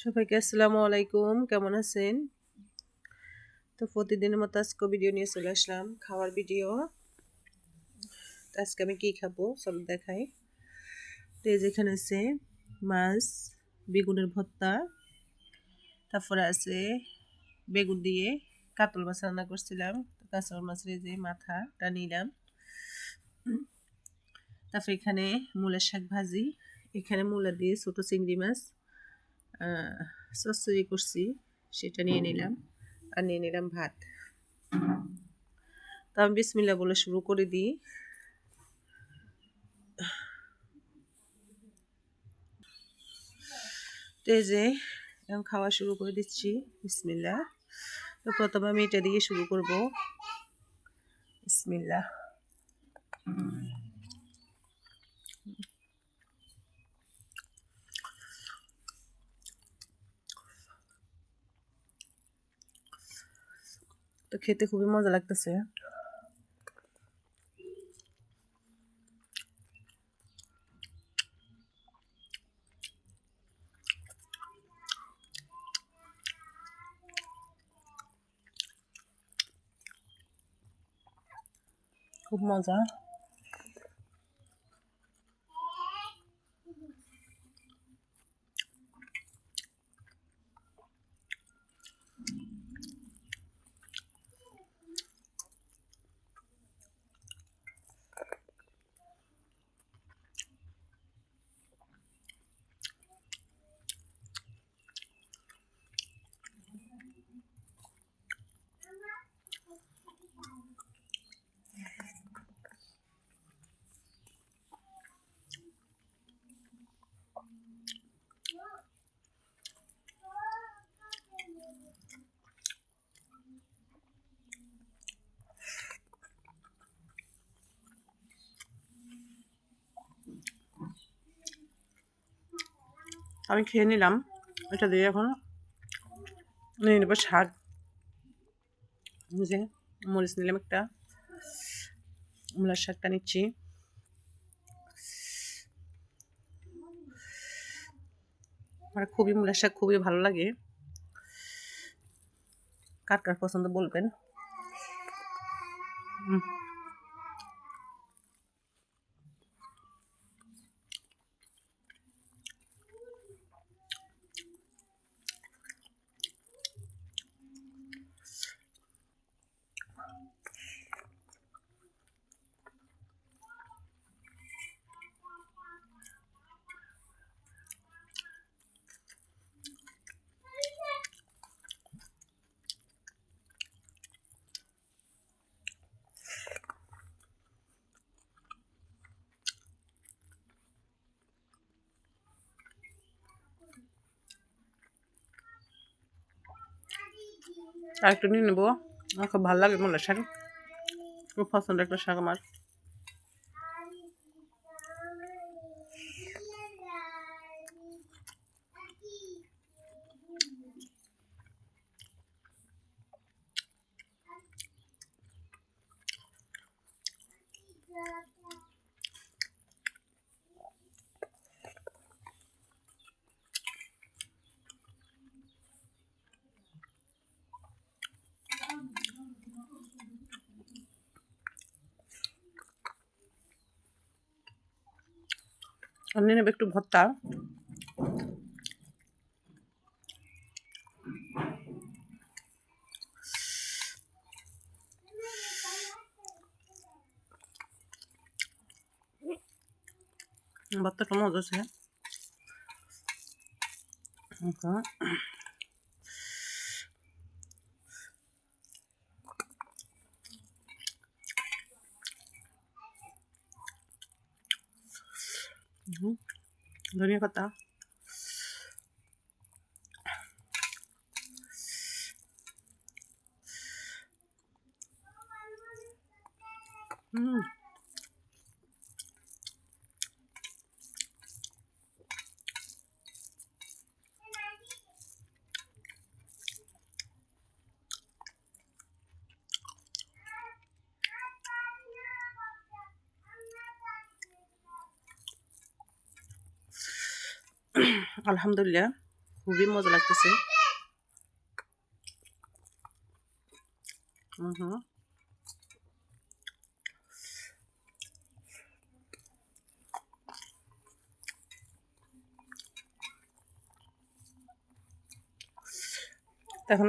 সবাইকে আসসালামু আলাইকুম, কেমন আছেন? তো প্রতিদিনের মতো আজকে ভিডিও নিয়ে চলে আসলাম, খাওয়ার ভিডিও আজকে আমি কী খাব? সব দেখাই। তো এই যেখানে আছে মাছ, বেগুনের ভর্তা, তারপরে আছে বেগুন দিয়ে কাতল মাছ রান্না করছিলাম। কাঁচল মাছের যে মাথাটা নিলাম। তারপর এখানে মূলের শাক ভাজি, এখানে মূলা দিয়ে ছোটো চিংড়ি মাছ। চচ্চড়ি করছি সেটা নিয়ে নিলাম আর নিয়ে নিলাম ভাত। তো আমি বিসমিল্লা বলে শুরু করে দিই। তো এই যে, এখন খাওয়া শুরু করে দিচ্ছি বিসমিল্লা তো প্রথমে আমি এটা দিয়ে শুরু করব। বিসমিল্লা তো খেতে খুবই মজা লাগতেছে। খুব মজা। আমি খেয়ে নিলাম। এটা দিয়ে এখন নিয়ে নেব শাক যে মরিচ নিলাম একটা। মূলার শাকটা নিচ্ছি। আমার খুবই মূলার শাক খুবই ভালো লাগে। কার কার পছন্দ বলবেন? হুম আর একটু নিয়ে নেব। আমার খুব ভালো লাগে মনে শাড়ি। খুব পছন্দ একটা শাক আমার। আমি নেবে একটু ভর্তা। ভর্তাটা মজা আছে 응? 너네 같다. 음. আলহামদুলিল্লাহ, খুবই মজা লাগতেছে। এখন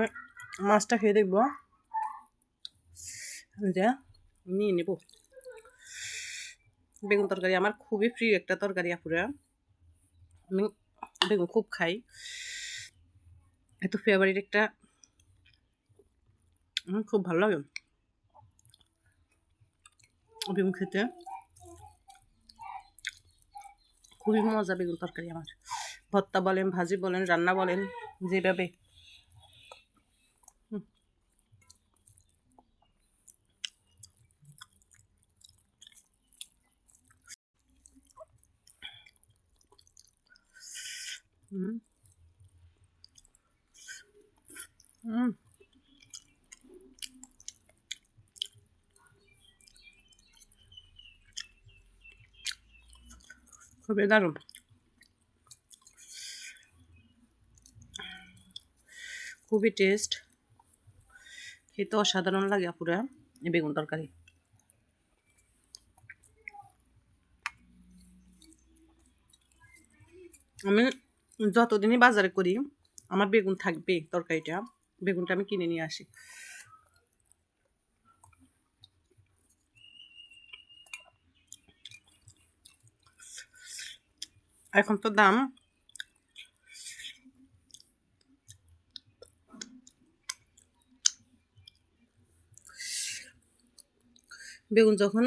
মাছটা খেয়ে দেখব। যে, নিয়ে নেব। বেগুন তরকারি আমার খুবই প্রিয় একটা তরকারি আপুরা। আমি বেগুন খুব খাই। এত ফেভারিট একটা খুব ভালো লাগে। বেগুন খেতে। খুবই মজা বেগুন তরকারি আমার। ভর্তা বলেন, ভাজি বলেন, রান্না বলেন, যেভাবে হুম হুম খুবই দারুণ খুবই টেস্ট খেতে অসাধারণ লাগে আপুরা বেগুন তরকারি আমি যতদিনই বাজারে করি, আমার বেগুন থাকবে তরকারিটা। বেগুনটা আমি কিনে নিয়ে আসি। এখন তো দাম বেগুন যখন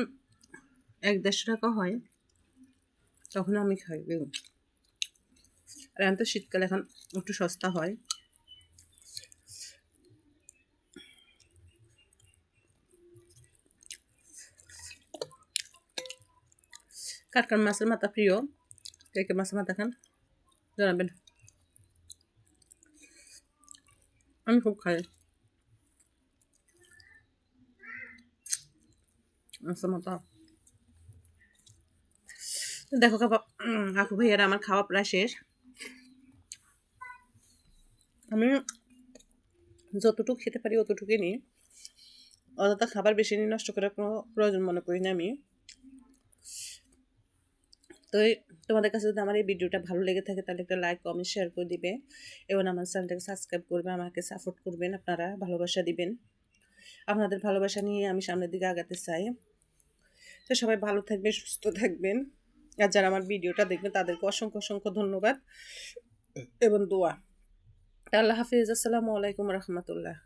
এক দেড়শো টাকা হয়, তখন আমি খাই বেগুন। এখন তো শীতকালে এখন একটু সস্তা হয়। কার কার মাছের মাথা প্রিয়। কে কে মাছের মাথা খান? জানাবেন। আমি খুব খাই। মাছের মাথা। দেখো কাপা কাকু ভাইয়ারা, আমার খাওয়া প্রায় শেষ। আমি যতটুকু খেতে পারি অতটুকুই নিই। অযথা খাবার বেশি নিয়ে নষ্ট করার কোনো প্রয়োজন মনে করি না আমি। তো তোমাদের কাছে যদি আমার এই ভিডিওটা ভালো লেগে থাকে তাহলে একটা লাইক কমেন্ট শেয়ার করে দিবে এবং আমার চ্যানেলটাকে সাবস্ক্রাইব করবে, আমাকে সাপোর্ট করবেন, আপনারা ভালোবাসা দিবেন। আপনাদের ভালোবাসা নিয়ে আমি সামনের দিকে আগাতে চাই। তো সবাই ভালো থাকবেন, সুস্থ থাকবেন। আর যারা আমার ভিডিওটা দেখবেন তাদেরকে অসংখ্য অসংখ্য ধন্যবাদ এবং দোয়া। আল্লাহ হাফিজ আসসালামু আলাইকুম রহমতুল্লাহ